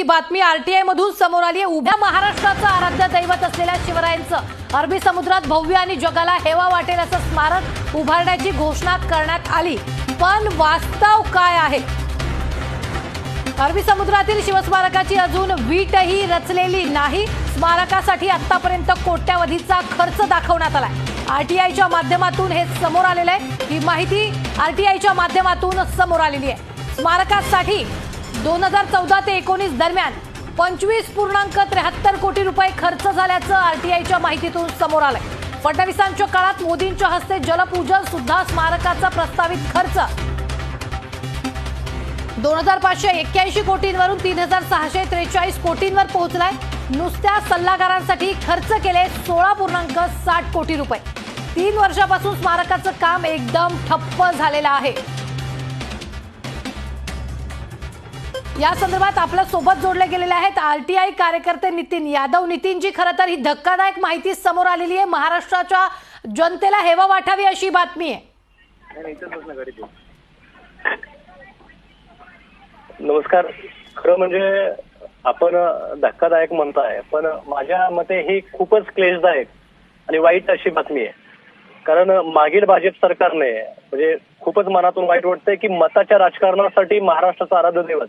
ही बातमी आरटीआय मधून समोर आली आहे. उभ्या महाराष्ट्राचं आराध्य दैवत असलेल्या शिवरायांचं. अरबी समुद्रात भव्य आणि जगाला हेवा वाटेल असं स्मारक उभारण्याची घोषणा करण्यात आली. पण वास्तव काय आहे? अरबी समुद्रातील शिवस्मारकाची अजून वीटही रचलेली नाही. स्मारकासाठी आतापर्यंत कोट्यावधीचा खर्च दाखवण्यात आलाय. आरटीआयच्या माध्यमातून हे समोर आलेलं आहे. ही माहिती आरटीआयच्या माध्यमातून समोर आलेली आहे. स्मारकासाठी दोन हजार चौदा ते एकोणीस दरम्यान पंचवीस पूर्णांक त्र्याहत्तर कोटी रुपये खर्च झाल्याचं आरटीआयच्या माहितीतून समोर आलंय. फडणवीसांच्या काळात मोदींच्या हस्ते जलपूजन सुद्धा स्मारकाचा प्रस्तावित खर्च. दोन हजार पाचशे एक्क्याऐंशी कोटींवरून तीन हजार सहाशे त्रेचाळीस कोटींवर पोहोचलाय. नुसत्या सल्लागारांसाठी खर्च केले सोळा पूर्णांक साठ कोटी रुपये. तीन वर्षापासून स्मारकाचं काम एकदम ठप्प झालेलं आहे. या संदर्भात आपल्यासोबत जोडले गेलेले आहेत आरटीआय कार्यकर्ते नितीन यादव. नितीनजी खरं तर ही धक्कादायक माहिती समोर आलेली आहे. महाराष्ट्राच्या जनतेला हेवा वाटावी अशी बातमी आहे. नमस्कार. खरं म्हणजे आपण धक्कादायक म्हणताय पण माझ्या मते ही खूपच क्लेशदायक आणि वाईट अशी बातमी आहे. कारण मागील भाजप सरकारने म्हणजे खूपच मनातून वाईट वाटतंय की मताच्या राजकारणासाठी महाराष्ट्राचा आराध्य दैवत